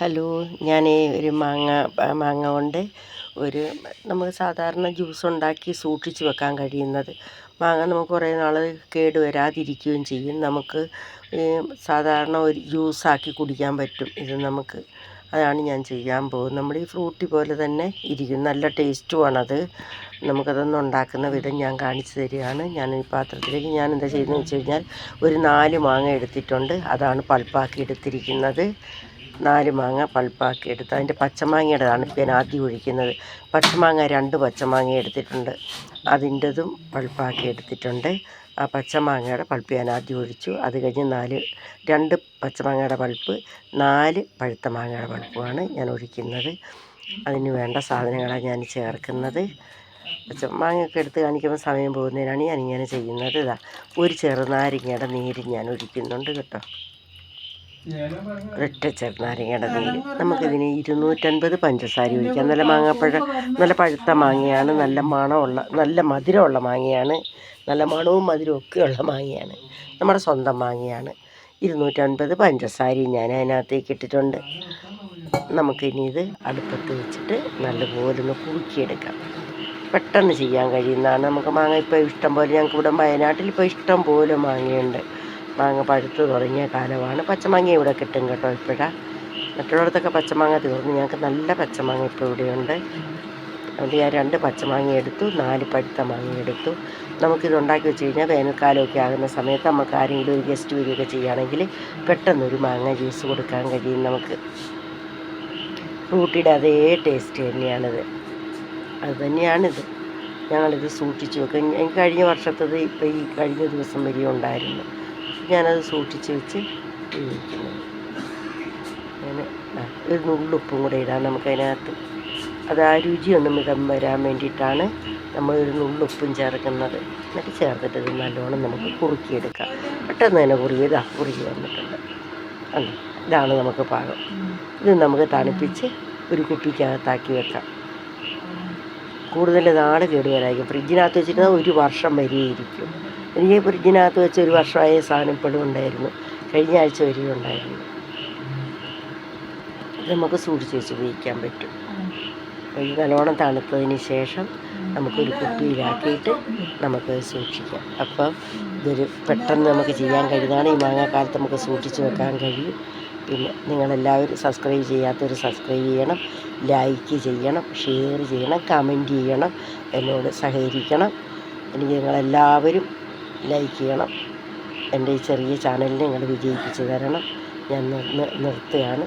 Hello ഞാൻ ഒരു മാങ്ങ മാങ്ങ കൊണ്ട് ഒരു നമുക്ക് സാധാരണ ജ്യൂസ് ഉണ്ടാക്കി സൂക്ഷിച്ച് വെക്കാൻ കഴിയുന്നത്. മാങ്ങ നമുക്ക് കുറേ നാൾ കേട് വരാതിരിക്കുകയും ചെയ്യും. നമുക്ക് സാധാരണ ഒരു ജ്യൂസാക്കി കുടിക്കാൻ പറ്റും. ഇത് നമുക്ക് അതാണ് ഞാൻ ചെയ്യാൻ പോകുന്നത്. നമ്മുടെ ഈ ഫ്രൂട്ടി പോലെ തന്നെ ഇരിക്കും. നല്ല ടേസ്റ്റുമാണത് നമുക്കതൊന്നും ഉണ്ടാക്കുന്ന വിധം ഞാൻ കാണിച്ചു തരികയാണ്. ഞാൻ ഈ പാത്രത്തിലേക്ക് ഞാൻ എന്താ ചെയ്യുന്നത് വെച്ച് കഴിഞ്ഞാൽ ഒരു നാല് മാങ്ങ എടുത്തിട്ടുണ്ട്. അതാണ് പൾപ്പാക്കി എടുത്തിരിക്കുന്നത്. നാല് മാങ്ങ പൾപ്പാക്കി എടുത്ത് അതിന്റെ പച്ചമാങ്ങയുടേതാണ് ഞാൻ ആദ്യം ഒഴിക്കുന്നത്. പച്ചമാങ്ങ രണ്ട് പച്ചമാങ്ങ എടുത്തിട്ടുണ്ട്. അതിന്റെതും പൾപ്പാക്കി എടുത്തിട്ടുണ്ട്. ആ പച്ചമാങ്ങയുടെ പൾപ്പ് ഞാൻ ആദ്യം ഒഴിച്ചു. അത് കഴിഞ്ഞ് നാല് രണ്ട് പച്ചമാങ്ങയുടെ പൾപ്പ് നാല് പഴുത്ത മാങ്ങയുടെ പൾപ്പുമാണ് ഞാൻ ഒഴിക്കുന്നത്. അതിന് വേണ്ട സാധനങ്ങളാണ് ഞാൻ ചേർക്കുന്നത്. പച്ചമാങ്ങയൊക്കെ എടുത്ത് കാണിക്കുമ്പോൾ സമയം പോകുന്നതിനാണ് ഞാനിങ്ങനെ ചെയ്യുന്നത്. ഇതാ ഒരു ചെറുനാരങ്ങയുടെ നീര് ഞാൻ ഒഴിക്കുന്നുണ്ട് കേട്ടോ. ഒരൊറ്റ ചെറുനാരങ്ങയുടെ നീര് നമുക്കിതിന് ഇരുന്നൂറ്റൻപത് പഞ്ചസാര ഒഴിക്കാം. നല്ല മാങ്ങാപ്പഴം നല്ല പഴുത്ത മാങ്ങയാണ് നല്ല മണമുള്ള നല്ല മധുരമുള്ള മാങ്ങയാണ് നല്ല മണവും മധുരവും ഒക്കെയുള്ള മാങ്ങയാണ്. നമ്മുടെ സ്വന്തം മാങ്ങയാണ്. ഇരുന്നൂറ്റൻപത് പഞ്ചസാരയും ഞാൻ അതിനകത്തേക്ക് ഇട്ടിട്ടുണ്ട്. നമുക്കിനി ഇത് അടുപ്പത്ത് വെച്ചിട്ട് നല്ലപോലെ ഒന്ന് കുറുക്കിയെടുക്കാം. പെട്ടെന്ന് ചെയ്യാൻ കഴിയുന്നതാണ്. നമുക്ക് മാങ്ങ ഇപ്പോൾ ഇഷ്ടം പോലെ ഞങ്ങൾക്ക് ഇവിടെ വയനാട്ടിൽ ഇപ്പോൾ ഇഷ്ടം പോലെ മാങ്ങയുണ്ട്. മാങ്ങ പഴുത്ത് തുടങ്ങിയ കാലമാണ്. പച്ചമാങ്ങ ഇവിടെ കിട്ടും കേട്ടോ ഇപ്പോഴാണ് മറ്റുള്ളിടത്തൊക്കെ പച്ചമാങ്ങ തീർന്നു. ഞങ്ങൾക്ക് നല്ല പച്ചമാങ്ങ ഇപ്പോൾ ഇവിടെയുണ്ട്. അതുകൊണ്ട് ഞാൻ രണ്ട് പച്ചമാങ്ങ എടുത്തു നാല് പഴുത്ത മാങ്ങ എടുത്തു. നമുക്കിത് ഉണ്ടാക്കി വെച്ച് കഴിഞ്ഞാൽ വേനൽക്കാലമൊക്കെ ആകുന്ന സമയത്ത് നമുക്ക് ആരെങ്കിലും ഒരു ഗസ്റ്റ് വരികയൊക്കെ ചെയ്യുകയാണെങ്കിൽ പെട്ടെന്നൊരു മാങ്ങ ജ്യൂസ് കൊടുക്കാൻ കഴിയും നമുക്ക്. ഫ്രൂട്ടിയുടെ അതേ ടേസ്റ്റ് തന്നെയാണിത്. അത് തന്നെയാണിത്. ഞങ്ങളിത് സൂക്ഷിച്ചു വെക്കും. കഴിഞ്ഞ വർഷത്തത് ഇപ്പോൾ ഈ കഴിഞ്ഞ ദിവസം വരെ ഉണ്ടായിരുന്നു. ഞാനത് സൂക്ഷിച്ച് വെച്ച് ഉപയോഗിക്കുന്നത് ഞാൻ ഒരു നുള്ളുപ്പും കൂടെ ഇടാം നമുക്കതിനകത്ത്. അത് ആ രുചിയൊന്നും ഇടം വരാൻ വേണ്ടിയിട്ടാണ് നമ്മൾ ഒരു നുള്ളുപ്പും ചേർക്കുന്നത്. എന്നിട്ട് ചേർത്തിട്ട് ഇത് നല്ലോണം നമുക്ക് കുറുക്കിയെടുക്കാം. പെട്ടെന്ന് തന്നെ കുറുകി ഇതാ കുറുകി വന്നിട്ടുണ്ട്. അല്ല? ഇതാണ് നമുക്ക് പാകം. ഇത് നമുക്ക് തണുപ്പിച്ച് ഒരു കുപ്പിക്കകത്താക്കി വെക്കാം. കൂടുതൽ നാൾ കേടുവരായിരിക്കും ഫ്രിഡ്ജിനകത്ത് വെച്ചിരുന്നാൽ ഒരു വർഷം വരെ ഇരിക്കും എനിക്ക് ഫ്രിഡ്ജിനകത്ത് വെച്ച് ഒരു വർഷമായ സാധനം ഇപ്പോഴും ഉണ്ടായിരുന്നു. കഴിഞ്ഞ ആഴ്ച വരെയും ഉണ്ടായിരുന്നു. നമുക്ക് സൂക്ഷിച്ച് വെച്ച് ഉപയോഗിക്കാൻ പറ്റും. ഒരു നല്ലോണം തണുത്തതിന് ശേഷം നമുക്കൊരു കുപ്പിയിലാക്കിയിട്ട് നമുക്ക് സൂക്ഷിക്കാം. അപ്പം ഇതൊരു പെട്ടെന്ന് നമുക്ക് ചെയ്യാൻ കഴിയുന്നതാണ്. ഈ മാങ്ങാക്കാലത്ത് നമുക്ക് സൂക്ഷിച്ച് വെക്കാൻ കഴിയും. പിന്നെ നിങ്ങളെല്ലാവരും സബ്സ്ക്രൈബ് ചെയ്യാത്തവർ സബ്സ്ക്രൈബ് ചെയ്യണം. ലൈക്ക് ചെയ്യണം. ഷെയർ ചെയ്യണം. കമന്റ് ചെയ്യണം. എന്നോട് സഹകരിക്കണം. എനിക്ക് നിങ്ങളെല്ലാവരും ലൈക്ക് ചെയ്യണം. എന്റെ ഈ ചെറിയ ചാനലിനെ നിങ്ങൾ വിജയിപ്പിച്ച് തരണം. ഞാൻ നിർത്തുകയാണ്.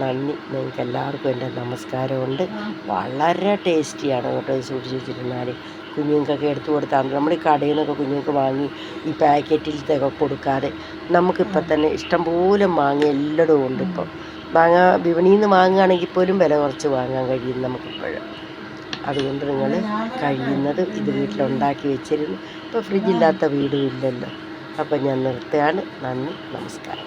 നന്ദി. നിങ്ങൾക്ക് എല്ലാവർക്കും എന്റെ നമസ്കാരമുണ്ട്. വളരെ ടേസ്റ്റിയാണ് കേട്ടോ ഇത് സൂക്ഷിച്ച് വെച്ചിരുന്നാൽ കുഞ്ഞുങ്ങൾക്കൊക്കെ എടുത്തു കൊടുത്താൽ നമ്മൾ ഈ കടയിൽ നിന്നൊക്കെ കുഞ്ഞുങ്ങൾക്ക് വാങ്ങി ഈ പാക്കറ്റിലത്തെയൊക്കെ കൊടുക്കാതെ നമുക്കിപ്പോൾ തന്നെ ഇഷ്ടംപോലെ മാങ്ങ എല്ലായിടവും ഉണ്ട് ഇപ്പം. വാങ്ങാൻ വിപണിയിൽ നിന്ന് വാങ്ങുകയാണെങ്കിൽ പോലും വില കുറച്ച് വാങ്ങാൻ കഴിയും നമുക്കിപ്പോഴും. അതുകൊണ്ട് നിങ്ങൾ കഴിയുന്നത് ഇത് വീട്ടിലുണ്ടാക്കി വെച്ചിരുന്നു. ഇപ്പോൾ ഫ്രിഡ്ജില്ലാത്ത വീടും ഇല്ലല്ലോ. അപ്പം ഞാൻ നിർത്തുകയാണ്. നന്ദി. നമസ്കാരം.